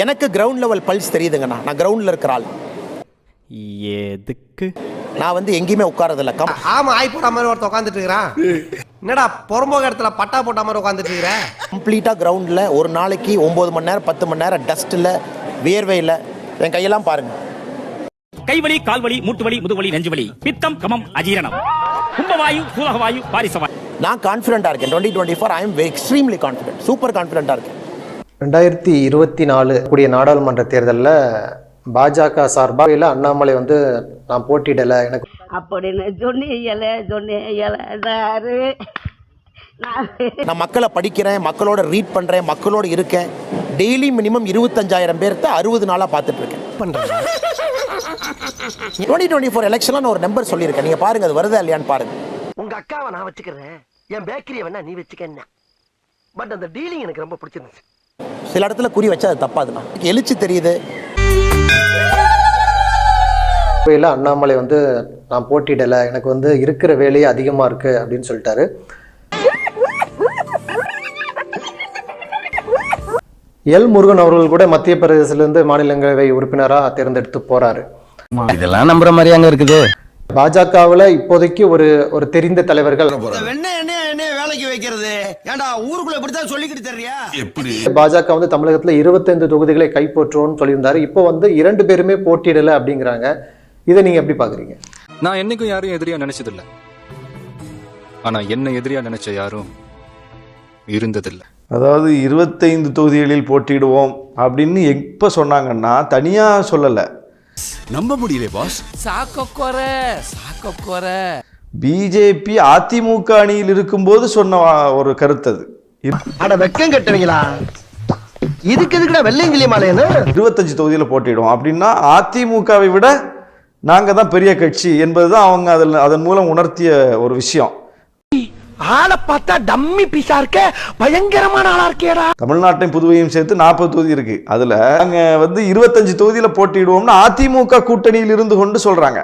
எனக்கு ground level pulse தெரியுதுங்கண்ணா. நான் கிரவுண்டில் இருக்கிற ஆள். எதுக்கு? நான் வந்து எங்கேயுமே உட்காரதில்ல. கம் ஆமா ஆய் போட்ட மாதிரி ஒருத்தன் உட்காந்துட்டு இருக்கிறான் என்னடா புறம்போக இடத்துல பட்டா போட்ட மாதிரி உட்காந்துட்டு இருக்கிற? கம்ப்ளீட்டாக கிரவுண்டில் ஒரு நாளைக்கு ஒம்பது மணி நேரம் பத்து மணி நேரம் டஸ்ட்டில் வேர்வையில் என் கையெல்லாம் பாருங்கள் கைவலி கால்வலி மூட்டு வலி முதுவலி நெஞ்சுவலி. பித்தம் கமம் அஜீரணம். கும்பவாயு சூலகவாயு பாரிசவாயு. நான் கான்ஃபிடென்ட்டாக இருக்கேன். Twenty twenty four I am extremely confident super கான்ஃபிடென்ட்டாக இருக்கேன். ரெண்டாயிரத்தி இருபத்தி நாலு கூடிய நாடாளுமன்ற தேர்தலில் பாஜக சார்பாக அண்ணாமலை வந்து நான் போட்டியிடலை. எனக்கு அப்படின்னு சொன்னீங்களே சொன்னீங்களே நான் நான் மக்களை படிக்கிறேன் மக்களோட ரீட் பண்ணுறேன் மக்களோட இருக்கேன். டெய்லி மினிமம் இருபத்தஞ்சாயிரம் பேர்த்த அறுபது நாளாக பார்த்துட்டு இருக்கேன் டுவெண்ட்டி டுவெண்ட்டி ஃபோர் எலெக்ஷனில் நான் ஒரு நம்பர் சொல்லியிருக்கேன். நீங்கள் பாருங்க அது வருதா இல்லையான்னு பாருங்க. உங்க அக்காவை நான் வச்சுக்கிறேன். என் பேக்கரியை வேணா நீ வச்சுக்க பட் அந்த டீலிங் எனக்கு ரொம்ப பிடிச்சிருந்துச்சு. சில இடத்துல குறி வச்சா அது தப்பாதுண்ணா. எழுச்சி தெரியுது. கோவையில் அண்ணாமலை வந்து நான் போட்டியிடலை. எனக்கு வந்து இருக்கிற வேலையே அதிகமாக இருக்குது அப்படின்னு சொல்லிட்டாரு. எல் முருகன் அவர்கள் கூட மத்திய பிரதேசத்திலிருந்து மாநிலங்களவை உறுப்பினராக தேர்ந்தெடுத்து போறாரு. இதெல்லாம் நம்புற மாதிரி அங்க இருக்குது? பாஜகவில் இப்போதைக்கு ஒரு ஒரு தெரிந்த தலைவர்கள். வேலைக்கு வைக்கிறது? ஏன்டா ஊருக்குள்ள இப்படித்தான் சொல்லிக்கிட்டு தெரியா பாஜக வந்து தமிழகத்தில் இருபத்தைந்து தொகுதிகளை கைப்பற்றுவோம்னு சொல்லியிருந்தாரு. இப்போ வந்து இரண்டு பேருமே போட்டியிடலை அப்படிங்கிறாங்க. இதை நீங்க எப்படி பாக்குறீங்க நான் என்னைக்கும் யாரையும் எதிரியா நினைச்சதில்ல. ஆனா என்ன எதிரியா நினைச்ச யாரும் இருந்ததில்ல. அதாவது இருபத்தைந்து தொகுதிகளில் போட்டியிடுவோம் அப்படின்னு எப்போ சொன்னாங்கன்னா தனியாக சொல்லலை. நம்ப முடியல பாஸ். பிஜேபி அதிமுக அணியில் இருக்கும்போது சொன்ன வா- ஒரு கருத்து அது. அட வெக்கம் கட்டுவீங்களா இதுக்கு எதுக்குடா வெள்ளையங்கிலி மாலையன்னு இருபத்தஞ்சு தொகுதியில் போட்டியிடுவோம். அப்படின்னா அதிமுகவை விட நாங்கள் தான் பெரிய கட்சி என்பது தான் அவங்க அதில் அதன் மூலம் உணர்த்திய ஒரு விஷயம். ஆளை பார்த்தா டம்மி பீஸா இருக்க பயங்கரமான ஆளா இருக்கேடா. தமிழ்நாட்டையும் புதுவையும் சேர்த்து நாற்பது தொகுதி இருக்கு. அதுல நாங்க வந்து இருபத்தஞ்சு தொகுதியில போட்டியிடுவோம்னு அதிமுக கூட்டணியில் இருந்து கொண்டு சொல்றாங்க.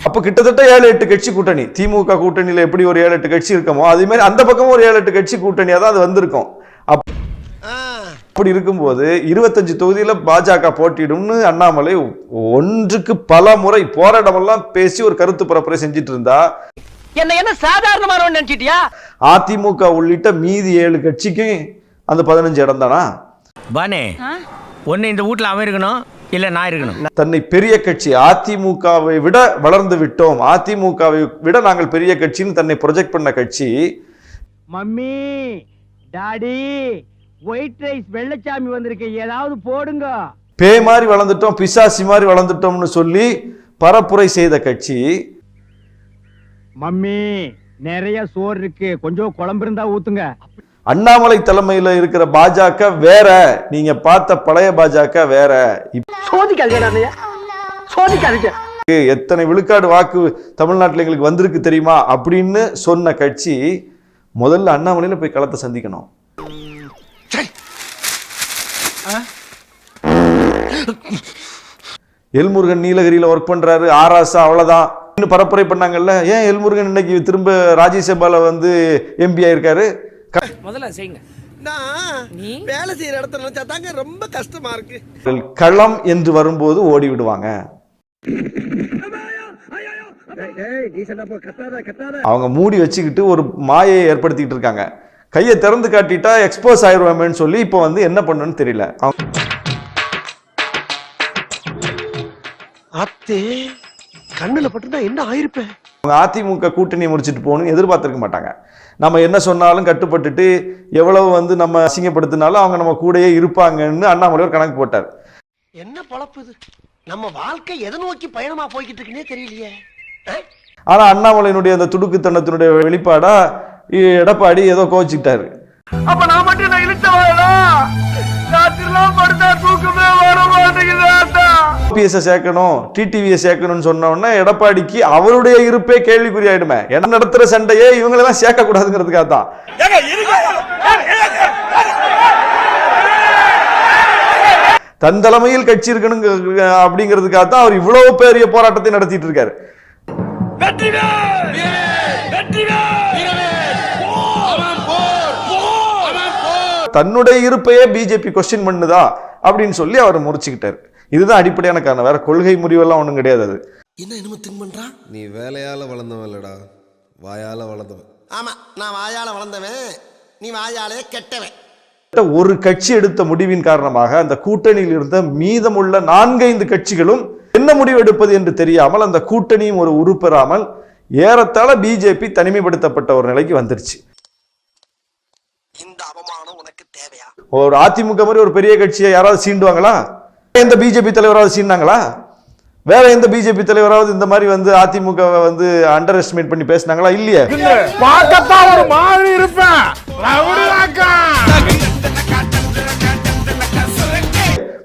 அப்ப கிட்டத்தட்ட ஏழு எட்டு கட்சி கூட்டணி. திமுக கூட்டணியில எப்படி ஒரு ஏழு எட்டு கட்சி இருக்கமோ அதே மாதிரி அந்த பக்கம் ஒரு ஏழு எட்டு கட்சி கூட்டணியா தான் அது வந்திருக்கும். அப்- அப்படி இருக்கும்போது இருபத்தஞ்சு தொகுதியில பாஜக போட்டியிடும்னு அண்ணாமலை ஒன்றுக்கு பல முறை போராட்டமெல்லாம் பேசி ஒரு கருத்து பரப்புரை செஞ்சிட்டு இருந்தா என்ன என்ன சாதாரணமானவன் நினைச்சிட்டியா? அதிமுக உள்ளிட்ட மீதி ஏழு கட்சிக்கு அந்த பதினஞ்சு இடம் தானா? பானே ஒன்னு இந்த வீட்ல அவன் இருக்கணும். இல்ல நான் இருக்கணும். தன்னை பெரிய கட்சி அதிமுகவை விட வளர்ந்து விட்டோம். அதிமுகவை விட நாங்கள் பெரிய கட்சின்னு தன்னை ப்ரொஜெக்ட் பண்ண கட்சி. Mummy daddy white rice Vellachami வந்திருக்கு. ஏதாவது போடுங்க. பே மாதிரி வளர்ந்துட்டோம் பிசாசி மாதிரி வளர்ந்துட்டோம்னு சொல்லி பரப்புரை செய்த கட்சி. மம்மி நிறைய சோறு இருக்கு. கொஞ்சம் குழம்பு இருந்தா ஊத்துங்க. அண்ணாமலை தலைமையில இருக்கிற பாஜக வேற. நீங்க பார்த்த பழைய பாஜக வேற. எத்தனை விழுக்காடு வாக்கு தமிழ்நாட்டில் எங்களுக்கு வந்திருக்கு தெரியுமா? அப்படின்னு சொன்ன கட்சி முதல்ல அண்ணாமலையில போய் களத்தை சந்திக்கணும். எல்முருகன் நீலகிரியில ஒர்க் பண்றாரு. ஆராசா அவ்வளவுதான். இன்னும் பரப்புரை பண்ணாங்கல்ல. ஏன் எல்முருகன் இன்னைக்கு திரும்ப ராஜ்யசபால வந்து எம்பி ஆயிருக்காரு? முதல்ல செய்யுங்க. வேலை செய்யற இடத்துல நினைச்சா தாங்க ரொம்ப கஷ்டமா இருக்கு. களம் என்று வரும்போது ஓடி விடுவாங்க அவங்க மூடி வச்சுக்கிட்டு ஒரு மாயையை ஏற்படுத்திக்கிட்டு இருக்காங்க. கையை திறந்து காட்டிட்டா எக்ஸ்போஸ் ஆயிருவாமேன்னு சொல்லி இப்போ வந்து என்ன பண்ணணும்னு தெரியல. அத்தே கண்ணுல பட்டுதான் என்ன ஆயிருப்பேன் அவங்க அதிமுக கூட்டணியை முடிச்சுட்டு போகணும்னு எதிர்பார்த்திருக்க மாட்டாங்க. நம்ம என்ன சொன்னாலும் கட்டுப்பட்டுட்டு எவ்வளவு வந்து நம்ம அசிங்கப்படுத்தினாலும் அவங்க நம்ம கூடயே இருப்பாங்கன்னு அண்ணாமலை ஒரு கணக்கு போட்டார். என்ன பொழப்பு இது? நம்ம வாழ்க்கை எதை நோக்கி பயணமா போய்கிட்டு இருக்குன்னே தெரியலையே? ஆனா அண்ணாமலையினுடைய அந்த துடுக்குத்தனத்தினுடைய வெளிப்பாடா இ- எடப்பாடி ஏதோ கோச்சிக்கிட்டாரு அப்ப நான் மட்டும் நான் இழுத்தவாடா ராத்திரிலாம் படுத்தா தூக்கமே வர மாட்டேங்குது. ஓபிஎஸ் சேர்க்கணும் டிடிவியை சேர்க்கணும்னு சொன்ன உடனே எடப்பாடிக்கு அவருடைய இருப்பே கேள்விக்குறி ஆயிடுமே என்ன நடத்துற சண்டையே இவங்களெல்லாம் சேர்க்க கூடாதுங்கிறதுக்காக தான் தன் தலைமையில் கட்சி இருக்கணும் அப்படிங்கிறதுக்காக தான் அவர் இவ்வளவு பெரிய போராட்டத்தை நடத்திட்டு இருக்காரு தன்னுடைய இருப்பையே பிஜேபி கொஸ்டின் பண்ணுதா அப்படின்னு சொல்லி அவர் முறிச்சுக்கிட்டாரு. இதுதான் அடிப்படையான காரணம். வேற கொள்கை முறிவெல்லாம் ஒன்றும் கிடையாது அது. என்ன என்னமோ திங்க் பண்றான் நீ வேலையால வளர்ந்தவன் இல்லடா. வாயால வளர்ந்தவன். ஆமா நான் வாயால வளர்ந்தவன். நீ வாயாலே கெட்டவன். ஒரு கட்சி எடுத்த முடிவின் காரணமாக அந்த கூட்டணியில் இருந்த மீதமுள்ள நான்கைந்து கட்சிகளும் என்ன முடிவு எடுப்பது என்று தெரியாமல் அந்த கூட்டணியும் ஒரு உருப்பெறாமல் ஏறத்தாழ பிஜேபி தனிமைப்படுத்தப்பட்ட ஒரு நிலைக்கு வந்துருச்சு. இந்த அவமானம் உனக்கு தேவையா? ஒரு அதிமுக மாதிரி ஒரு பெரிய கட்சியை யாராவது சீண்டுவாங்களா? எந்த பிஜேபி தலைவராவது சீண்டாங்களா வேற எந்த பிஜேபி தலைவராவது இந்த மாதிரி வந்து அதிமுக வந்து அண்டர் எஸ்டிமேட் பண்ணி பேசினாங்களா? இல்லையே. பார்க்கத்தான் ஒரு மாதிரி இருப்பேன்.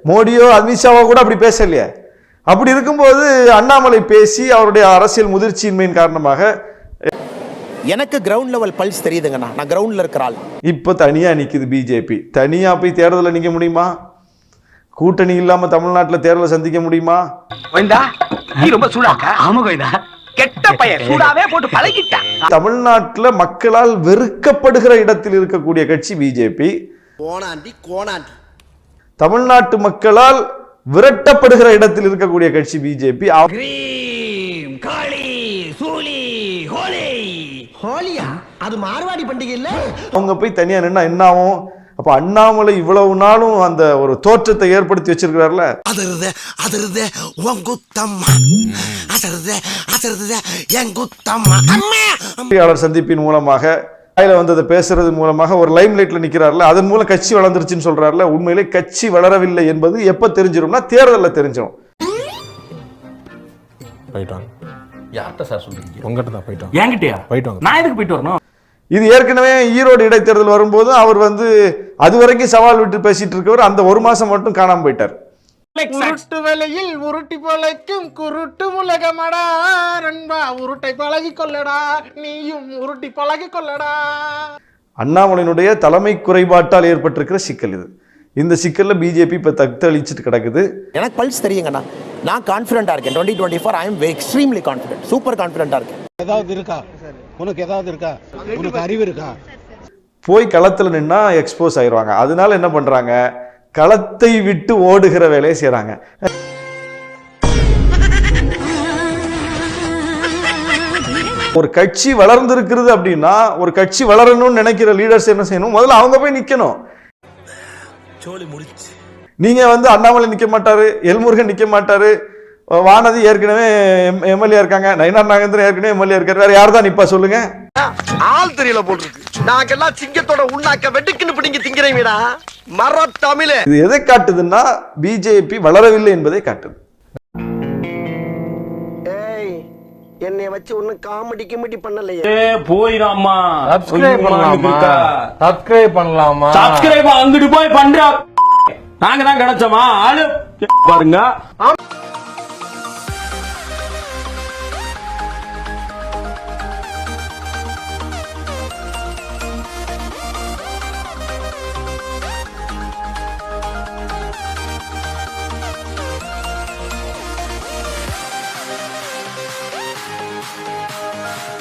மோடியோ அமித்ஷாவோ கூட அப்படி பேசலையே. அப்படி இருக்கும்போது அண்ணாமலை பேசி அவருடைய அரசியல் முதிர்ச்சியின்மையின் காரணமாக எனக்கு கிரவுண்ட் லெவல் பல்ஸ் தெரியுதுங்கண்ணா. நான் கிரவுண்டில் இருக்கிற ஆள். இப்போ தனியா நிக்குது பிஜேபி தனியா போய் தேர்தலில் நிக்க முடியுமா? கூட்டணி இல்லாம தமிழ்நாட்டுல தேர்தலை சந்திக்க முடியுமா? நீ ரொம்ப சூடாக்கா. ஆமா கோயிந்தா கெட்ட பையன் சூடாவே போட்டு பழகிட்டான் தமிழ்நாட்டுல மக்களால் வெறுக்கப்படுகிற இடத்தில் இருக்கக்கூடிய கட்சி பிஜேபி கோணாண்டி கோணாண்டி. தமிழ்நாட்டு மக்களால் விரட்டப்படுகிற இடத்தில் இருக்கக்கூடிய கட்சி பிஜேபி கிரீம் காளி சூலி ஹோலி. ஹோலியா? அது மார்வாடி பண்டிகை இல்ல? அவங்க போய் தனியா நின்னா என்ன ஆகும்? அப்ப அண்ணாமலை இவ்வளவு நாளும் அந்த ஒரு தோற்றத்தை ஏற்படுத்தி வச்சிருக்கிறார்ல? அதருத அதருத உன் குத்தம்மா. அசருத அசருத என் குத்தம்மா. பத்திரிகையாளர் சந்திப்பின் மூலமாக வாயில வந்ததை பேசுறது மூலமாக ஒரு லைம் லைட்ல நிக்கிறார்ல. அதன் மூலம் கட்சி வளர்ந்துருச்சுன்னு சொல்றாருல. உண்மையிலே கட்சி வளரவில்லை என்பது எப்ப தெரிஞ்சிரும்னா தேர்தல்ல தெரிஞ்சிடும் என்கிட்டயா? போயிட்டு நான் எதுக்கு போயிட்டு வரணும்? இது ஏற்கனவே ஈரோடு இடைத்தேர்தல் வரும்போது அவர் வந்து அது வரைக்கும் சவால் விட்டு பேசிட்டு இருக்கவர் அந்த ஒரு மாசம் மட்டும் காணாம போயிட்டார். உருட்டு வேலையில் உருட்டி பழைக்கும் குருட்டு உலகமடா நண்பா. உருட்டை பழகி கொள்ளடா. நீயும் உருட்டி பழகி கொள்ளடா. அண்ணாமலையினுடைய தலைமை குறைபாட்டால் ஏற்பட்டிருக்கிற சிக்கல் இது. இந்த சிக்கல்ல பிஜேபி இப்ப தத்தளிச்சுட்டு கிடக்குது. எனக்கு பல்ஸ் தெரியுங்கண்ணா. நான் கான்ஃபிடென்ட்டாக இருக்கேன். Twenty twenty four I am extremely confident super கான்ஃபிடென்ட்டாக இருக்கேன். ஏதாவது இருக்கா? உனக்கு ஏதாவது இருக்கா? உனக்கு அறிவு இருக்கா? போய் களத்துல நின்னா எக்ஸ்போஸ் ஆயிருவாங்க. அதனால என்ன பண்றாங்க? களத்தை விட்டு ஓடுகிற வேலையை செய்றாங்க. ஒரு கட்சி வளர்ந்திருக்கிறது அப்படின்னா ஒரு கட்சி வளரணும்னு நினைக்கிற லீடர்ஸ் என்ன செய்யணும்? முதல்ல அவங்க போய் நிக்கணும். நீங்க வந்து அண்ணாமலை நிக்க மாட்டாரு எல்முருகன் நிக்க மாட்டாரு வானதி ஏற்கனவே எம்எல்ஏ இருக்காங்க. நயினார் நாகேந்திரன் ஏற்கனவே எம்எல்ஏ இருக்காரு. வேற யார் தான் நிப்பா சொல்லுங்க? ஆள் தெரியல போட்டுருக்கு நாங்கெல்லாம் சிங்கத்தோட உண்ணாக்க வெட்டுக்குன்னு பிடிங்க திங்கிறீங்கடா மர தமிழே. இது எதை காட்டுதுன்னா பிஜேபி வளரவில்லை என்பதை காட்டுது. ஏய் என்னைய வச்சு ஒன்னும் காமெடி கிமெடி பண்ணலையே. போயிடாமா சப்ஸ்கிரைப் பண்ணலாமா சப்ஸ்கிரைப் பண்ணலாமா சப்ஸ்கிரைப் அங்கிட்டு போய் பண்றா. நாங்க தான் கிடைச்சோமா? ஆளு. பாருங்க.